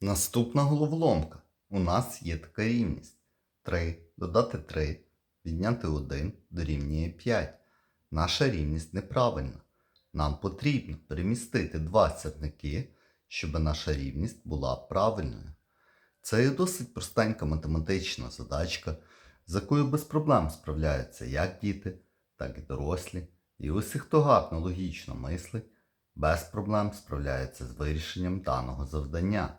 Наступна головоломка. У нас є така рівність. 3 додати 3, відняти 1 дорівнює 5. Наша рівність неправильна. Нам потрібно перемістити два сірники, щоб наша рівність була правильною. Це є досить простенька математична задачка, з якою без проблем справляються як діти, так і дорослі. І усі, хто гарно логічно мислить, без проблем справляється з вирішенням даного завдання.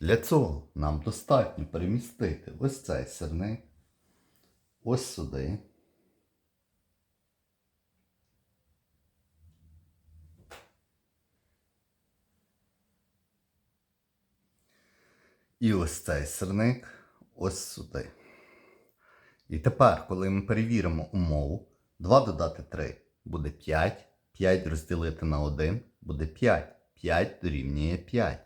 Для цього нам достатньо перемістити ось цей сирник, ось сюди. І ось цей сирник ось сюди. І тепер, коли ми перевіримо умову, 2 додати 3 буде 5, 5 розділити на 1 буде 5. 5 дорівнює 5.